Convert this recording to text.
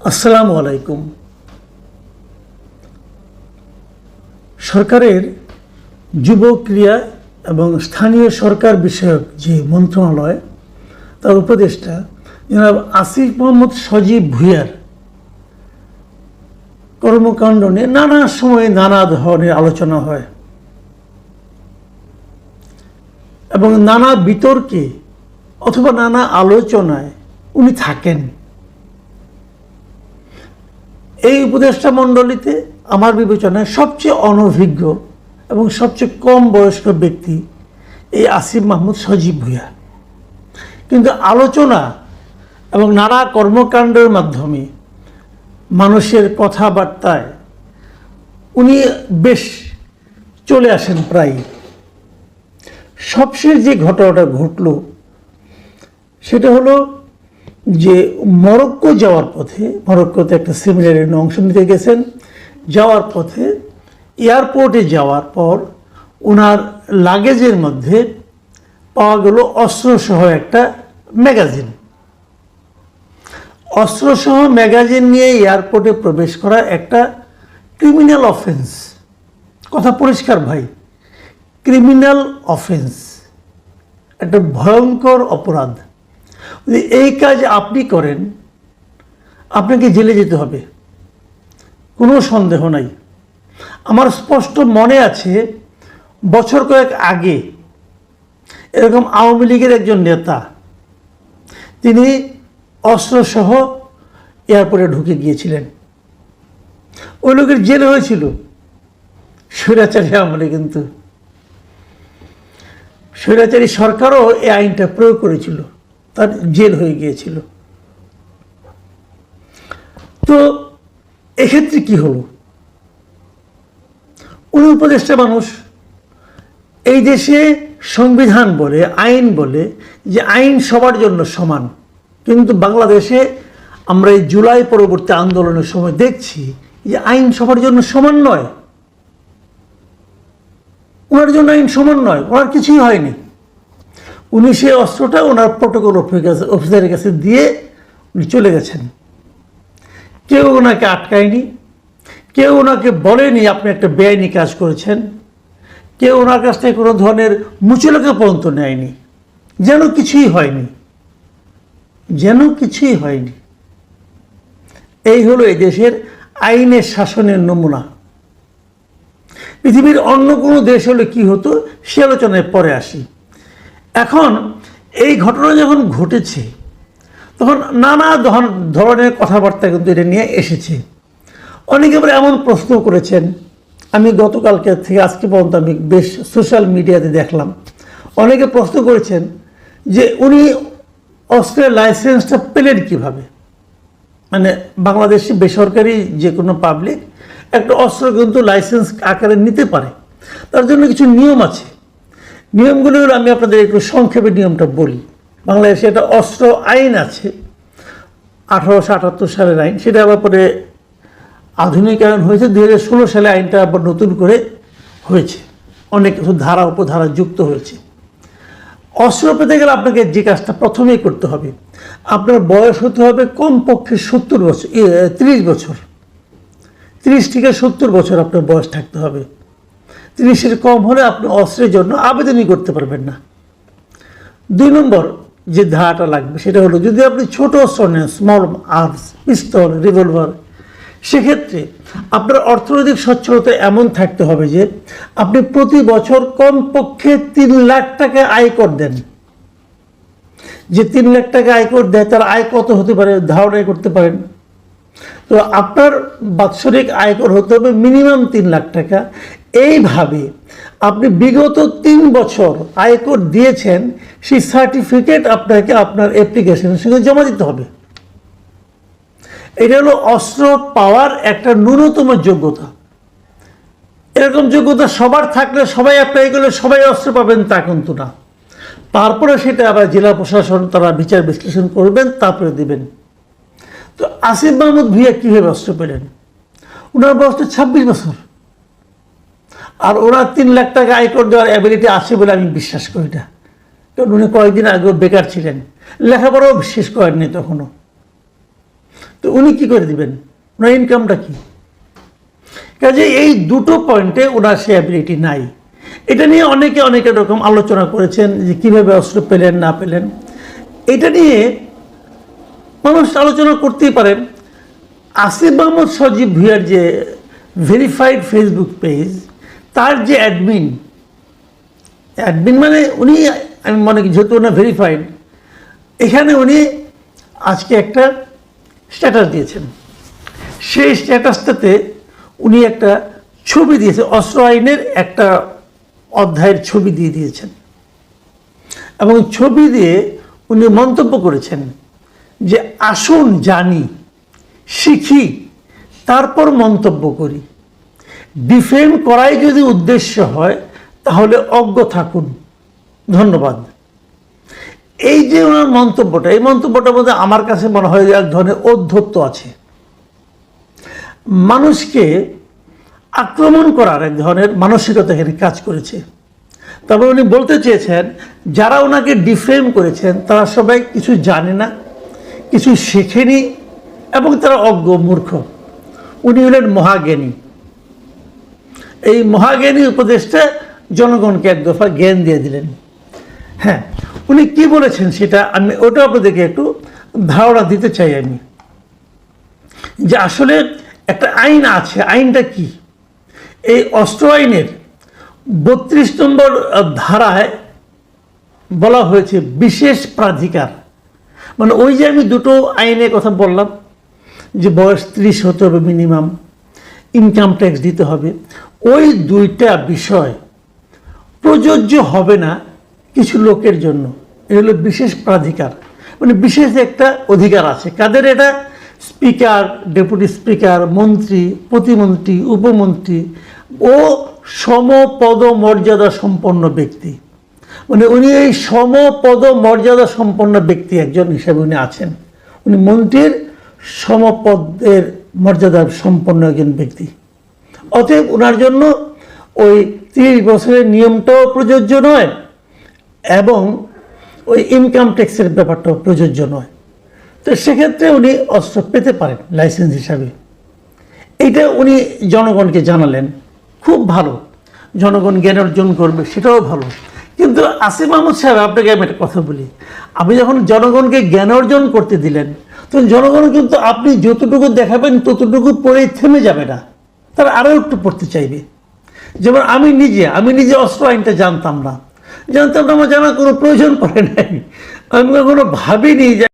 আসসালামু আলাইকুম। সরকারের যুব ক্রিয়া এবং স্থানীয় সরকার বিষয়ক যে মন্ত্রণালয়, তার উপদেষ্টা জনাব আসিফ মোহাম্মদ সজীব ভুইয়ার কর্মকাণ্ড নিয়ে নানা সময়ে নানা ধরনের আলোচনা হয় এবং নানা বিতর্কে অথবা নানা আলোচনায় উনি থাকেন। এই উপদেষ্টা মণ্ডলীতে আমার বিবেচনায় সবচেয়ে অনভিজ্ঞ এবং সবচেয়ে কম বয়স্ক ব্যক্তি এই আসিফ মাহমুদ সজীব ভুইয়া। কিন্তু আলোচনা এবং নানা কর্মকাণ্ডের মাধ্যমে মানুষের কথাবার্তায় উনি বেশ চলে আসেন প্রায় সবশেষ যে ঘটনাটা ঘটল, সেটা হলো যে মরক্কো যাওয়ার পথে, মরক্কোতে একটা সেমিনারে অংশ নিতে গেছেন, যাওয়ার পথে এয়ারপোর্টে যাওয়ার পর ওনার লাগেজের মধ্যে পাওয়া গেল অস্ত্রসহ একটা ম্যাগাজিন। অস্ত্রসহ ম্যাগাজিন নিয়ে এয়ারপোর্টে প্রবেশ করা একটা ক্রিমিনাল অফেন্স। কথা পরিষ্কার ভাই, ক্রিমিনাল অফেন্স, একটা ভয়ঙ্কর অপরাধ। এই কাজ আপনি করেন, আপনাকে জেলে যেতে হবে। কোনো সন্দেহ নাই। আমার স্পষ্ট মনে আছে, বছর কয়েক আগে এরকম আওয়ামী লীগের একজন নেতা, তিনি অস্ত্রসহ এয়ারপোর্টে ঢুকে গিয়েছিলেন। ওই লোকের জেল হয়েছিল। স্বৈরাচারী আমলে কিন্তু। স্বৈরাচারী সরকারও এই আইনটা প্রয়োগ করেছিল। তার জেল হয়ে গিয়েছিল। তো এক্ষেত্রে কি হলো? উনি উপদেষ্টা মানুষ এই দেশে সংবিধান বলে, আইন বলে যে আইন সবার জন্য সমান, কিন্তু বাংলাদেশে আমরা এই জুলাই পরবর্তী আন্দোলনের সময় দেখছি যে আইন সবার জন্য সমান নয়। ওনার জন্য আইন সমান নয়, ওনার কিছুই হয়নি। উনি সেই অস্ত্রটা ওনার প্রোটোকল অফিসারের কাছে দিয়ে উনি চলে গেছেন। কেউ ওনাকে আটকায়নি, কেউ ওনাকে বলেনি আপনি একটা বেআইনি কাজ করেছেন, কেউ ওনার কাছ থেকে কোনো ধরনের মুচলকে পর্যন্ত নেয়নি, যেন কিছুই হয়নি, যেন কিছুই হয়নি। এই হলো এই দেশের আইনের শাসনের নমুনা। পৃথিবীর অন্য কোনো দেশ হলে কি হতো, সে আলোচনায় পরে আসি। এখন এই ঘটনা যখন ঘটেছে, তখন নানা ধর- ধরনের কথাবার্তা কিন্তু এটা নিয়ে এসেছে। অনেকে আবার এমন প্রশ্ন করেছেন, আমি গতকালকে থেকে আজকে পর্যন্ত আমি বেশ সোশ্যাল মিডিয়াতে দেখলাম। অনেকে প্রশ্ন করেছেন যে উনি অস্ত্রের লাইসেন্সটা পেলেন কীভাবে? মানে বাংলাদেশে বেসরকারি যে কোনো পাবলিক একটা অস্ত্র কিন্তু লাইসেন্স আকারে নিতে পারে। তার জন্য কিছু নিয়ম আছে। নিয়মগুলো হলো, আমি আপনাদের একটু সংক্ষেপে নিয়মটা বলি। বাংলাদেশে একটা অস্ত্র আইন আছে, আঠারোশো আটাত্তর সালের আইন। সেটা আবার পরে আধুনিকায়ন হয়েছে দু হাজার ষোলো সালে আইনটা আবার নতুন করে হয়েছে। অনেক কিছু ধারা, উপধারা যুক্ত হয়েছে। অস্ত্র পেতে গেলে আপনাকে যে কাজটা প্রথমেই করতে হবে, আপনার বয়স হতে হবে কমপক্ষে সত্তর বছর ত্রিশ বছর। তিরিশ থেকে সত্তর বছর আপনার বয়স থাকতে হবে। তিরিশের কম হলে আপনি অস্ত্রের জন্য আবেদনই করতে পারবেন না। দুই নম্বর যে ধারাটা লাগবে, সেটা হলো যদি আপনি ছোট অস্ত্র নেন স্মল আর্মস পিস্তল রিভলভার সেক্ষেত্রে আপনার অর্থনৈতিক সচ্ছলতা এমন থাকতে হবে যে আপনি প্রতি বছর কমপক্ষে তিন লাখ টাকা আয়কর দেন। যে তিন লাখ টাকা আয়কর দেয়, তার আয় কত হতে পারে ধারণাই করতে পারেন। তো আপনার বাৎসরিক আয়কর হতে হবে মিনিমাম তিন লাখ টাকা। এইভাবে আপনি বিগত তিন বছর আয়কর দিয়েছেন, সেই সার্টিফিকেট আপনাকে আপনার অ্যাপ্লিকেশনের সঙ্গে জমা দিতে হবে। এটা হলো অস্ত্র পাওয়ার একটা ন্যূনতম যোগ্যতা। এরকম যোগ্যতা সবার থাকলে সবাই অ্যাপ্লাই করলে সবাই অস্ত্র পাবেন, তা কিন্তু না। তারপরে সেটা আবার জেলা প্রশাসন তারা বিচার বিশ্লেষণ করবেন, তারপরে দিবেন। তো আসিফ মাহমুদ ভুইয়া কীভাবে অস্ত্র পেলেন? ওনার বয়স তো ছাব্বিশ বছর। আর ওনার তিন লাখ টাকা আয়কর দেওয়ার অ্যাবিলিটি আছে বলে আমি বিশ্বাস করি না। কারণ উনি কয়েকদিন আগেও বেকার ছিলেন। লেখাপড়াও শেষ করেননি তখনও। তো উনি কি করে দিবেন? ওনার ইনকামটা কি? কাজে এই দুটো পয়েন্টে ওনার সে অ্যাবিলিটি নাই। এটা নিয়ে অনেকে অনেক রকম আলোচনা করেছেন যে কীভাবে অস্ত্র পেলেন, না পেলেন। এটা নিয়ে মানুষ আলোচনা করতেই পারেন আসিফ মাহমুদ সজীব ভুইয়ার যে ভেরিফাইড ফেসবুক পেজ তার যে অ্যাডমিন অ্যাডমিন মানে উনি, আমি মনে করি যেহেতু ওনার ভেরিফাইড এখানে উনি আজকে একটা স্ট্যাটাস দিয়েছেন। সেই স্ট্যাটাসটাতে উনি একটা ছবি দিয়েছে, অস্ত্র আইনের একটা অধ্যায়ের ছবি দিয়ে দিয়েছেন। এবং ছবি দিয়ে উনি মন্তব্য করেছেন যে, আসুন জানি, শিখি, তারপর মন্তব্য করি। ডিফেন্ড করাই যদি উদ্দেশ্য হয়, তাহলে অজ্ঞ থাকুন। ধন্যবাদ। এই যে ওনার মন্তব্যটা, এই মন্তব্যটার মধ্যে আমার কাছে মনে হয় যে এক ধরনের অধ্যত্ব আছে। মানুষকে আক্রমণ করার এক ধরনের মানসিকতা এখানে কাজ করেছে। তবে উনি বলতে চেয়েছেন, যারা ওনাকে ডিফ্রেম করেছেন, তারা সবাই কিছু জানে না, কিছু শেখেনি, এবং তারা অজ্ঞ মূর্খ। উনি হলেন মহাজ্ঞানী। এই মহাজ্ঞানী উপদেশটা জনগণকে এক দফা জ্ঞান দিয়ে দিলেন। হ্যাঁ উনি কি বলেছেন সেটা আমি ওটা আপনাদেরকে একটু ধারণা দিতে চাই আমি। যে আসলে একটা আইন আছে, আইনটা কি? এই অস্ত্র আইনের বত্রিশ নম্বর ধারায় বলা হয়েছে বিশেষ প্রাধিকার। মানে ওই যে আমি দুটো আইনের কথা বললাম, যে বয়স ত্রিশ হতে হবে মিনিমাম ইনকাম ট্যাক্স দিতে হবে। ওই দুইটা বিষয় প্রযোজ্য হবে না কিছু লোকের জন্য। এটা হলো বিশেষ প্রাধিকার। মানে বিশেষ একটা অধিকার আছে। কাদের এটা? স্পিকার, ডেপুটি স্পিকার, মন্ত্রী, প্রতিমন্ত্রী, উপমন্ত্রী ও সমপদ মর্যাদা সম্পন্ন ব্যক্তি। মানে উনি এই সমপদ মর্যাদা সম্পন্ন ব্যক্তি একজন হিসেবে উনি আছেন। উনি মন্ত্রীর সমপদের মর্যাদা সম্পন্ন একজন ব্যক্তি। অতএব ওনার জন্য ওই তিরিশ বছরের নিয়মটাও প্রযোজ্য নয় এবং ওই ইনকাম ট্যাক্সের ব্যাপারটাও প্রযোজ্য নয়। তো সেক্ষেত্রে উনি অস্ত্র পেতে পারেন লাইসেন্স হিসাবে। এইটা উনি জনগণকে জানালেন। খুব ভালো। জনগণ জ্ঞান অর্জন করবে, সেটাও ভালো। কিন্তু আসিফ মাহমুদ সাহেব, আপনাকে আমি একটা কথা বলি। আপনি যখন জনগণকে জ্ঞান অর্জন করতে দিলেন, তখন জনগণ কিন্তু আপনি যতটুকু দেখাবেন, ততটুকু পড়েই থেমে যাবে না। তারা আরও একটু পড়তে চাইবে। যেমন আমি নিজে আমি নিজে অস্ত্র আইনটা জানতাম না। জানতাম না, আমার জানার কোনো প্রয়োজন পড়ে নাই। আমি কোনো ভাবিনি যে